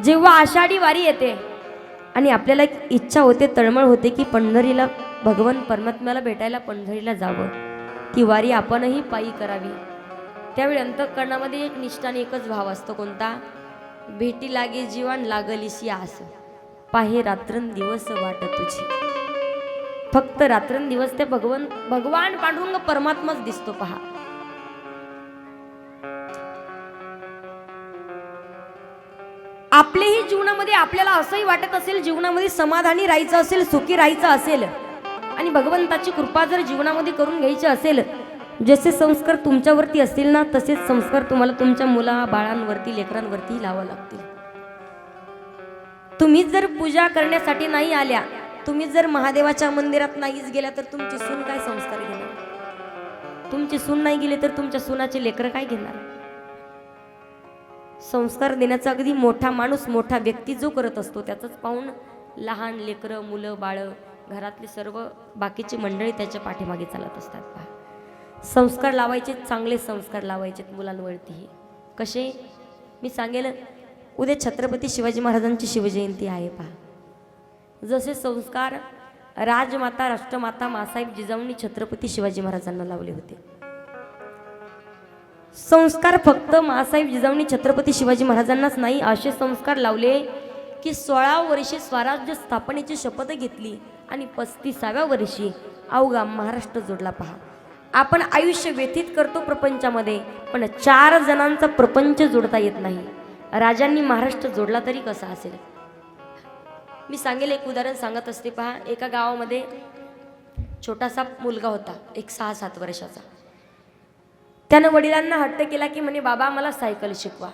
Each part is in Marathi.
जेव्हा आषाढी वारी येते आणि आपल्याला एक इच्छा होते तळमळ होते की पंढरीला भगवान परमात्म्याला भेटायला पंढरीला जावं. ती वारी आपणही पायी करावी. त्यावेळी अंतःकरणामध्ये एक निष्ठाने एकच भाव असतो कोणता? भेटी लागे जीवन लागलीशी आस पाहे रात्रंदिवस वाट तुझी. फक्त रात्रंदिवस ते भगवान भगवान पांडुरंग परमात्माच दिसतो पहा. आपलेही जीवनामध्ये आपल्याला असंही वाटत असेल जीवनामध्ये समाधानी राहायचं असेल सुखी राहायचं असेल. आणि भगवंताची कृपा जर जीवनामध्ये करून घ्यायची असेल जसे संस्कार तुमच्यावरती असतील ना तसेच संस्कार तुम्हाला तुमच्या मुला बाळांवरती लेकरांवरती लावा लागतील. तुम्ही जर पूजा करण्यासाठी नाही आल्या तुम्ही जर महादेवाच्या मंदिरात नाहीच गेल्या तर तुमची सून काय संस्कार घेणार? तुमची सून नाही गेली तर तुमच्या सुनाचे लेकर काय घेणार? संस्कार देण्याचा अगदी मोठा माणूस मोठा व्यक्ती जो करत असतो त्याचंच पाहून लहान लेकरं मुलं बाळं घरातली सर्व बाकीची मंडळी त्याच्या पाठीमागे चालत असतात पहा. संस्कार लावायचे चांगले संस्कार लावायचे मुलांवरतीही कसे? मी सांगेल उद्या छत्रपती शिवाजी महाराजांची शिवजयंती आहे पहा. जसे संस्कार राजमाता राष्ट्रमाता मासाहेब जिजाऊंनी छत्रपती शिवाजी महाराजांना लावले होते संस्कार फक्त मासाहेब जिजाऊंनी छत्रपती शिवाजी महाराजांनाच नाही असे संस्कार लावले की सोळा वर्षे स्वराज्य स्थापनेची शपथ घेतली आणि पस्तीसाव्या वर्षी अवघा महाराष्ट्र जोडला पहा. आपण आयुष्य व्यतीत करतो प्रपंचामध्ये पण चार जणांचा प्रपंच जोडता येत नाही. राजांनी महाराष्ट्र जोडला तरी कसा असेल? मी सांगेल एक उदाहरण सांगत असते पहा. एका गावामध्ये छोटासा मुलगा होता एक सहा सात वर्षाचा. त्यानं वडिलांना हट्ट केला की म्हणे बाबा मला सायकल शिकवा.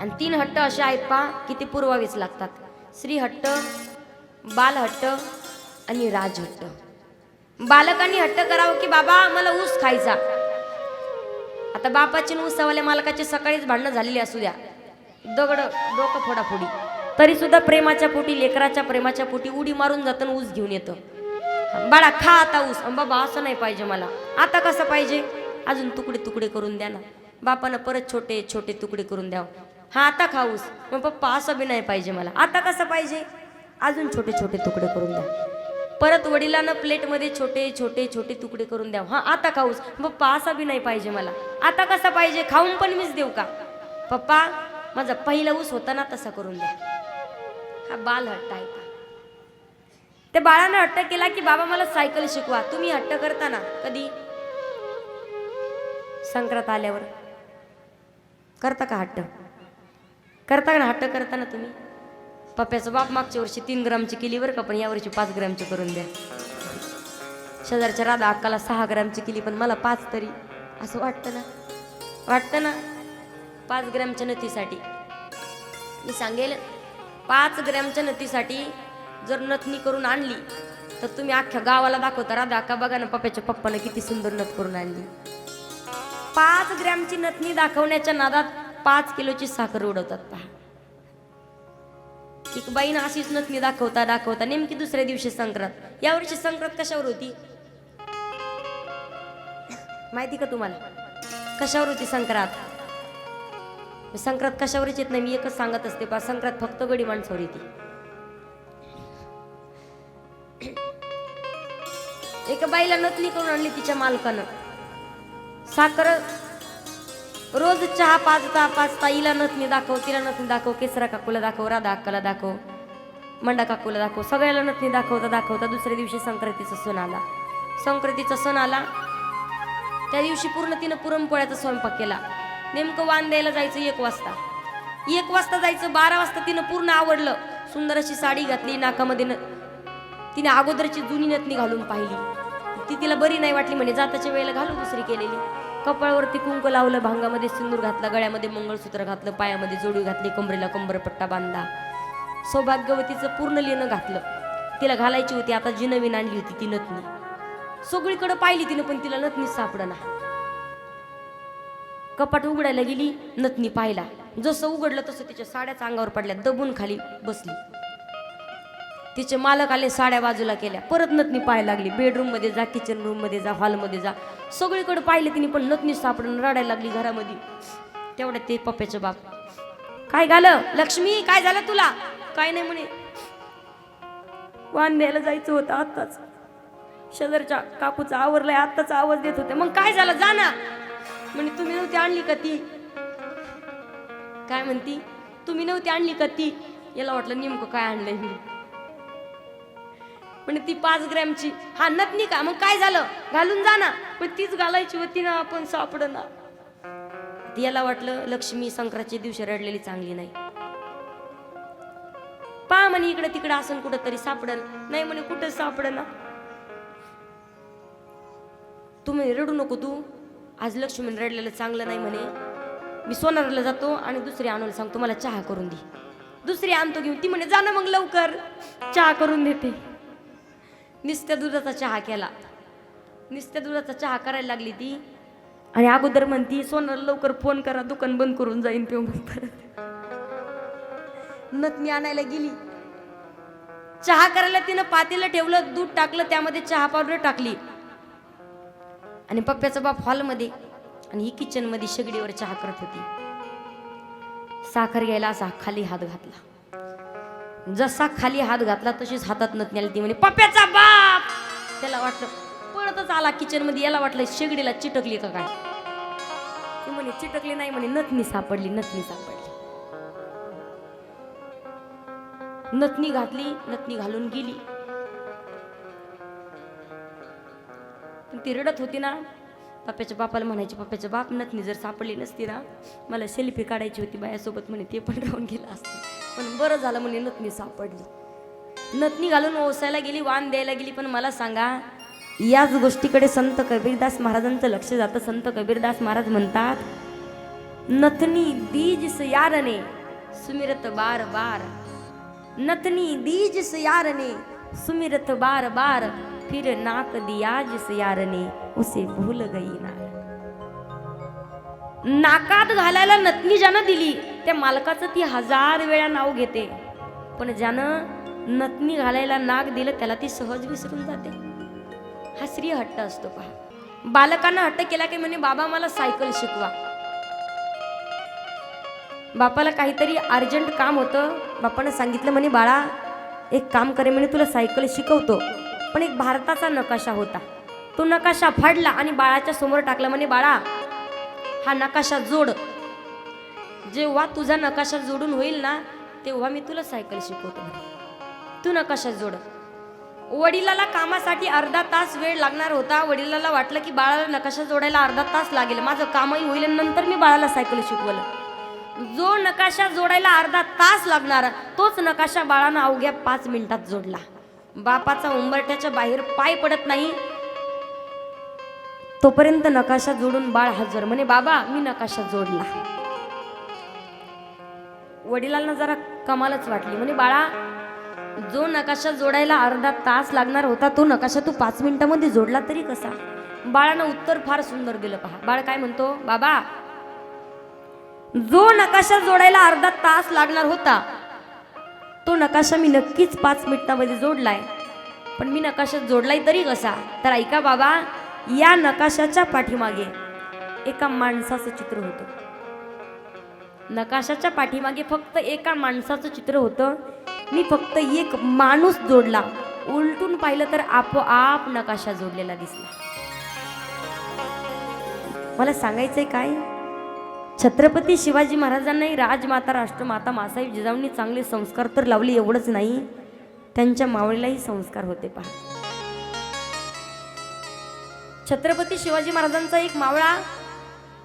आणि तीन हट्ट असे आहेत पहा की ते पुरवावेच लागतात. श्री हट्ट आणि राजहट्ट बालकांनी हट्ट करावं की बाबा मला ऊस खायचा. आता बापाची ऊस ऊसावाल्या मालकाची सकाळीच भांडणं झालेली असू द्या. दगड डोकं फोडाफोडी. तरी सुद्धा प्रेमाच्या पोटी लेकराच्या प्रेमाच्या पोटी उडी मारून जातं आणि ऊस घेऊन येतं. बाळा खा आता ऊस. अं बाबा असं नाही पाहिजे मला. आता कसं पाहिजे? अजून तुकडे तुकडे करून द्या ना. बापानं परत छोटे छोटे तुकडे करून द्यावं. हा आता खाऊस मग पप्पा असं बी नाही पाहिजे मला. आता कसं पाहिजे? अजून छोटे छोटे तुकडे करून द्या. परत वडिलांना प्लेटमध्ये छोटे छोटे छोटे तुकडे करून द्या हा आता खाऊस पप्पा असा बी नाही पाहिजे मला. आता कसा पाहिजे? खाऊन पण मीच देऊ का? पप्पा माझा पहिला ऊस होता ना तसा करून द्या. हा बाल हट्ट आहे. त्या बाळानं हट्ट केला की बाबा मला सायकल शिकवा. तुम्ही हट्ट करता ना कधी? संक्रांत आल्यावर. करता का हट्ट? करता का ना हट्ट करता ना तुम्ही? पप्प्याचं बाप मागच्या वर्षी तीन ग्रामची केली बरं का पण यावर्षी पाच ग्रामची करून द्या. शेजारच्या राधा अक्काला सहा ग्रामची केली पण मला पाच तरी. असं वाटतं ना? वाटतं ना? पाच ग्रॅमच्या नतीसाठी. मी सांगेल पाच ग्रॅमच्या नतीसाठी जर नथनी करून आणली तर तुम्ही अख्ख्या गावाला दाखवता राधा का बघा ना पप्प्याच्या पप्पानं किती सुंदर नथ करून आणली. पाच ग्रॅमची नथनी दाखवण्याच्या नादात पाच किलोची साखर उडवतात पहा. एक बाईनं अशीच नथनी दाखवता दाखवता नेमकी दुसऱ्या दिवशी संक्रांत. यावर्षी संक्रांत कशावर होती? माहिती का तुम्हाला? कशावर होती संक्रांत? संक्रांत कशावरच येत नाही मी एकच सांगत असते पा संक्रांत फक्त गडी माणसावर येते. एका बाईला नथली करून आणली तिच्या मालकानं. साखर रोज चहा पाचता पाच ताईला नथनी दाखव तिला नथनी दाखव केसरा काकूला दाखव राधा अक्काला दाखव मंडा काकूला दाखव सगळ्याला नथनी दाखवता दाखवता दुसऱ्या दिवशी संक्रांतीचा सण आला. संक्रांतीचा सण आला. त्या दिवशी पूर्ण तिनं पुरणपोळ्याचा स्वयंपाक केला. नेमकं वान द्यायला जायचं एक वाजता. एक वाजता जायचं बारा वाजता तिनं पूर्ण आवडलं. सुंदर अशी साडी घातली नाकामध्ये न तिने अगोदरची जुनी नथनी घालून पाहिली. ती तिला बरी नाही वाटली म्हणे जाताच्या वेळेला घालू दुसरी केलेली. कपाळावरती कुंक लावलं भांगामध्ये सिंदूर घातला गळ्यामध्ये मंगळसूत्र घातलं पायामध्ये जोडी घातली कमरेला कंबरपट्टा बांधला. सौभाग्यवतीचं पूर्ण लेणं घातलं. तिला घालायची होती आता जी नवीन आणली होती ती नथनी. सगळीकडे पाहिली तिनं पण तिला नथनी सापडना. कपाट उघडायला गेली नथनी पाहिला. जसं उघडलं तसं तिच्या साड्याच अंगावर पडल्या दबून खाली बसली. तिचे मालक आले साड्या बाजूला केल्या. परत नथनी पाहायला लागली. बेडरूममध्ये जा किचन रूममध्ये जा हॉलमध्ये जा. सगळीकडे पाहिले तिने पण नतनी सापडून रडायला लागली घरामध्ये. तेवढ्यात ते पप्प्याचं बाप. काय झालं? लक्ष्मी काय झालं तुला? काय नाही म्हणे. वाण द्यायला जायचं होतं आत्ताच. शेजारच्या काकूचा आवरलाय आत्ताच आवाज देत होते. मग काय झालं? जा ना. म्हणे तुम्ही नव्हती आणली का ती? काय म्हणती? तुम्ही नव्हती आणली का ती? याला वाटलं नेमकं काय आणलंय मी. पण ती पाच ग्रॅमची. हा नतनी का मग काय झालं? घालून जा ना. पण तीच घालायची होती ना आपण सापड ना. याला वाटलं लक्ष्मी संक्रांतच्या दिवशी रडलेली चांगली नाही. पा म्हणे इकडे तिकडे असून कुठं तरी सापडल नाही म्हणे कुठं सापड ना तू म्हणे रडू नको तू. आज लक्ष्मी रडलेलं चांगलं नाही म्हणे. मी सोनारला जातो आणि दुसरी आणून सांगतो मला चहा करून दे. दुसरी आणतो घेऊन. ती म्हणे जा ना मग लवकर. चहा करून देते. निस्त्या दुधाचा चहा केला. निस्त्या दुधाचा चहा करायला लागली ती. आणि अगोदर म्हणती सोनाला लवकर फोन करा दुकान बंद करून जाईन पिऊ मग नथनी आणायला गेली. चहा करायला तिनं पातेलं ठेवलं दूध टाकलं त्यामध्ये चहा पावडर टाकली. आणि पप्प्याचा बाप हॉलमध्ये आणि ही किचनमध्ये शेगडीवर चहा करत होती. साखर घ्यायला असा खाली हात घातला. जसा खाली हात घातला तशीच हातात नत आली ती म्हणे पप्प्याचा बाप! त्याला वाटलं पळतच आला किचनमध्ये. याला वाटलं शेगडीला चिटकली का काय? ती म्हणे चिटकली नाही म्हणे नथनी सापडली नथनी सापडली. नथनी घातली नथनी घालून गेली. पण ती रडत होती ना. पप्प्याच्या बापाला म्हणायची पप्प्याच्या बाप नथनी जर सापडली नसती ना मला सेल्फी काढायची होती बायासोबत म्हणे ते पण राहून गेलं असतं. पण बरं झालं म्हणे नथनी सापडली. नथनी घालून ओसायला गेली वाण द्यायला गेली पण मला सांगा याच गोष्टीकडे संत कबीरदास महाराजांचं लक्ष जातं. संत कबीरदास महाराज म्हणतात नथनी these सयारने सुमिरत bar bar. Nathni these सयारने सुमिरत बार बार फिर नाक दिया जिस यारने उसे भूल गई ना नाकात घालायला नथनी ज्यानं दिली त्या मालकाचं ती हजार वेळा नाव घेते. पण ज्यानं नतनी घालायला नाक दिलं त्याला ती सहज विसरून जाते. हा स्त्री हट्ट असतो पहा. बालकांना हट्ट केला की म्हणे बाबा मला सायकल शिकवा. बापाला काहीतरी अर्जंट काम होतं. बापानं सांगितलं म्हणे बाळा एक काम करे म्हणे तुला सायकल शिकवतो. पण एक भारताचा नकाशा होता. तो नकाशा फाडला आणि बाळाच्या समोर टाकला म्हणे बाळा हा नकाशा जोड. जेव्हा तुझा नकाशा जोडून होईल ना तेव्हा मी तुला सायकल शिकवतो. तू नकाशा जोड. वडिलाला कामासाठी अर्धा तास वेळ लागणार होता. वडिलाला वाटलं की बाळाला नकाशा जोडायला अर्धा तास लागेल. माझं कामही होईल नंतर मी बाळाला सायकल शिकवलं. जो नकाशा जोडायला अर्धा तास लागणार तोच नकाशा बाळानं अवघ्या पाच मिनिटात जोडला. बापाचा उंबरट्याच्या बाहेर पाय पडत नाही. तोपर्यंत नकाशा जोडून बाळ हजर म्हणे बाबा मी नकाशा जोडला. वडिलांना जरा कमालच वाटली. म्हणे बाळा जो नकाशा जोडायला अर्धा तास लागणार होता तो नकाशा तू पाच मिनिटामध्ये जोडला तरी कसा? बाळानं उत्तर फार सुंदर दिलं पहा. बाळ काय म्हणतो? बाबा जो नकाशा जोडायला अर्धा तास लागणार होता तो नकाशा मी नक्कीच पाच मिनिटामध्ये जोडलाय. पण मी नकाशा जोडलाय तरी कसा? तर ऐका बाबा या नकाशाच्या पाठीमागे एका माणसाचं चित्र होतं. नकाशाच्या पाठीमागे फक्त एका माणसाचं चित्र होतं. मी फक्त एक माणूस जोडला. उलटून पाहिलं तर आपोआप नकाशा जोडलेला दिसला. मला सांगायचंय काय? छत्रपती शिवाजी महाराजांनाही राजमाता राष्ट्रमाता मासाहेब जिजाऊंनी चांगले संस्कार तर लावले एवढंच नाही. त्यांच्या मावळीलाही संस्कार होते पहा. छत्रपती शिवाजी महाराजांचा एक मावळा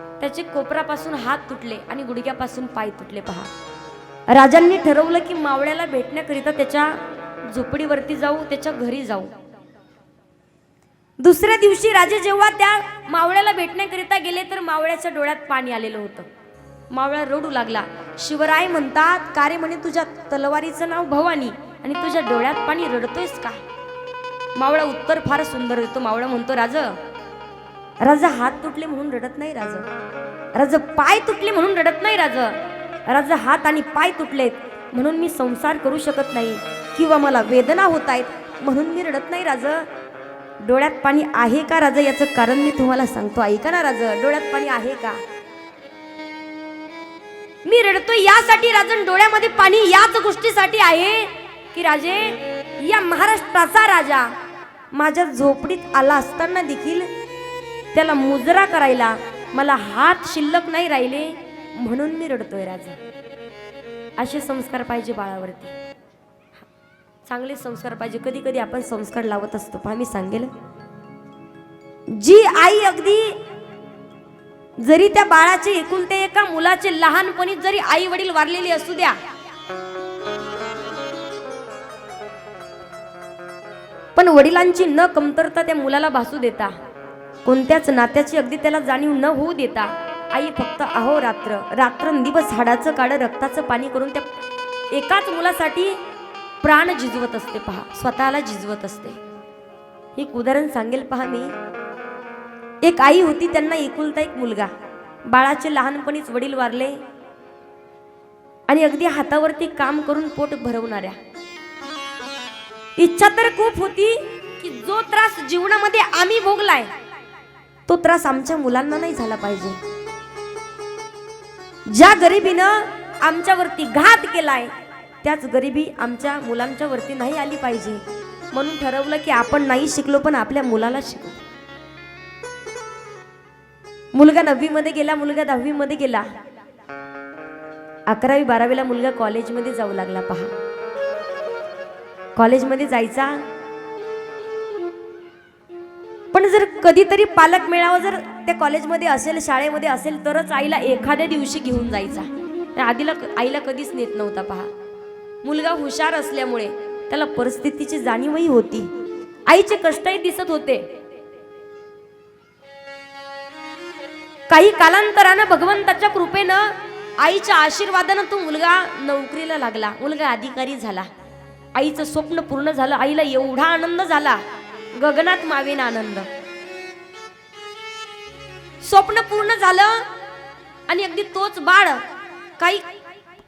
त्याचे कोपरापासून हात तुटले आणि गुडघ्यापासून पाय तुटले पहा. राजांनी ठरवलं की मावळ्याला भेटण्याकरिता त्याच्या झोपडीवरती जाऊ त्याच्या घरी जाऊ. दुसऱ्या दिवशी राजे जेव्हा त्या मावळ्याला भेटण्याकरिता गेले तर मावळ्याच्या डोळ्यात पाणी आलेलं होतं. मावळा रडू लागला. शिवराय म्हणतात का रे म्हणे तुझ्या तलवारीचं नाव भवानी आणि तुझ्या डोळ्यात पाणी रडतोयस का? मावळा उत्तर फार सुंदर देतो. मावळा म्हणतो राज राजा हात तुटले म्हणून रडत नाही राज. राज पाय तुटले म्हणून रडत नाही राज. राज हात आणि पाय तुटलेत म्हणून मी संसार करू शकत नाही किंवा मला वेदना होत आहेत म्हणून मी रडत नाही राज. डोळ्यात पाणी आहे का राजा याचं कारण मी तुम्हाला सांगतो. ऐका ना राजा डोळ्यात पाणी आहे का? मी रडतोय यासाठी राजन डोळ्यामध्ये पाणी याच गोष्टीसाठी आहे की राजे या महाराष्ट्राचा राजा माझ्या झोपडीत आला असताना देखील त्याला मुजरा करायला मला हात शिल्लक नाही राहिले म्हणून मी रडतोय राजा. असे संस्कार पाहिजे बाळावरती. चांगले संस्कार पाहिजे. कधी कधी आपण संस्कार लावत असतो. पहा मी सांगेल. जी आई अगदी जरी त्या बाळाचे एकूण ते एका मुलाचे लहानपणी जरी आई वडील वारलेले असू द्या पण वडिलांची न कमतरता त्या मुलाला भासू देता कोणत्याच नात्याची अगदी त्याला जाणीव न होऊ देता आई फक्त अहो रात्र. रात्रंदिवस हाडाचं काढं रक्ताचं पाणी करून त्या एकाच मुलासाठी प्राण झिजवत असते पहा. स्वतःला झिजवत असते. एक उदाहरण सांगेल पहा मी. एक आई होती त्यांना एकुलता एक मुलगा. बाळाचे लहानपणीच वडील वारले आणि अगदी हातावरती काम करून पोट भरवणाऱ्या. इच्छा तर खूप होती की जो त्रास जीवनामध्ये आम्ही भोगलाय तो त्रास आमच्या मुलांना नाही झाला पाहिजे. ज्या गरिबीनं आमच्यावरती घात केलाय त्याच गरिबी आमच्या मुलांच्या वरती नाही आली पाहिजे. म्हणून ठरवलं की आपण नाही शिकलो पण आपल्या मुलाला शिकू. मुलगा नववी मध्ये गेला मुलगा दहावी मध्ये गेला. अकरावी बारावीला मुलगा कॉलेजमध्ये जाऊ लागला. पहा. कॉलेजमध्ये जायचा पण जर कधीतरी पालक मेळावा जर त्या कॉलेजमध्ये असेल शाळेमध्ये असेल तरच आईला एखाद्या दिवशी घेऊन जायचा. त्या आधीला आईला कधीच नेत नव्हता पहा. मुलगा हुशार असल्यामुळे त्याला परिस्थितीची जाणीवही होती. आईचे कष्टही दिसत होते. काही कालांतरानं भगवंताच्या कृपेनं आईच्या आशीर्वादानं तो मुलगा नोकरीला लागला. मुलगा अधिकारी झाला. आईचं स्वप्न पूर्ण झालं. आईला एवढा आनंद झाला. गगनात मावीन आनंद. स्वप्न पूर्ण झालं आणि अगदी तोच बाळ काही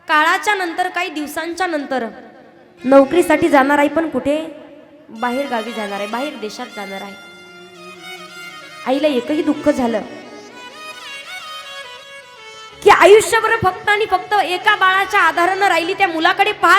काळाच्या नंतर काही दिवसांच्या नंतर नोकरीसाठी जाणार आहे पण कुठे? बाहेर गावी जाणार आहे बाहेर देशात जाणार आहे. आईला एकही दुःख झालं की आयुष्यभर फक्त आणि फक्त एका बाळाच्या आधारानं राहिली त्या मुलाकडे पाहत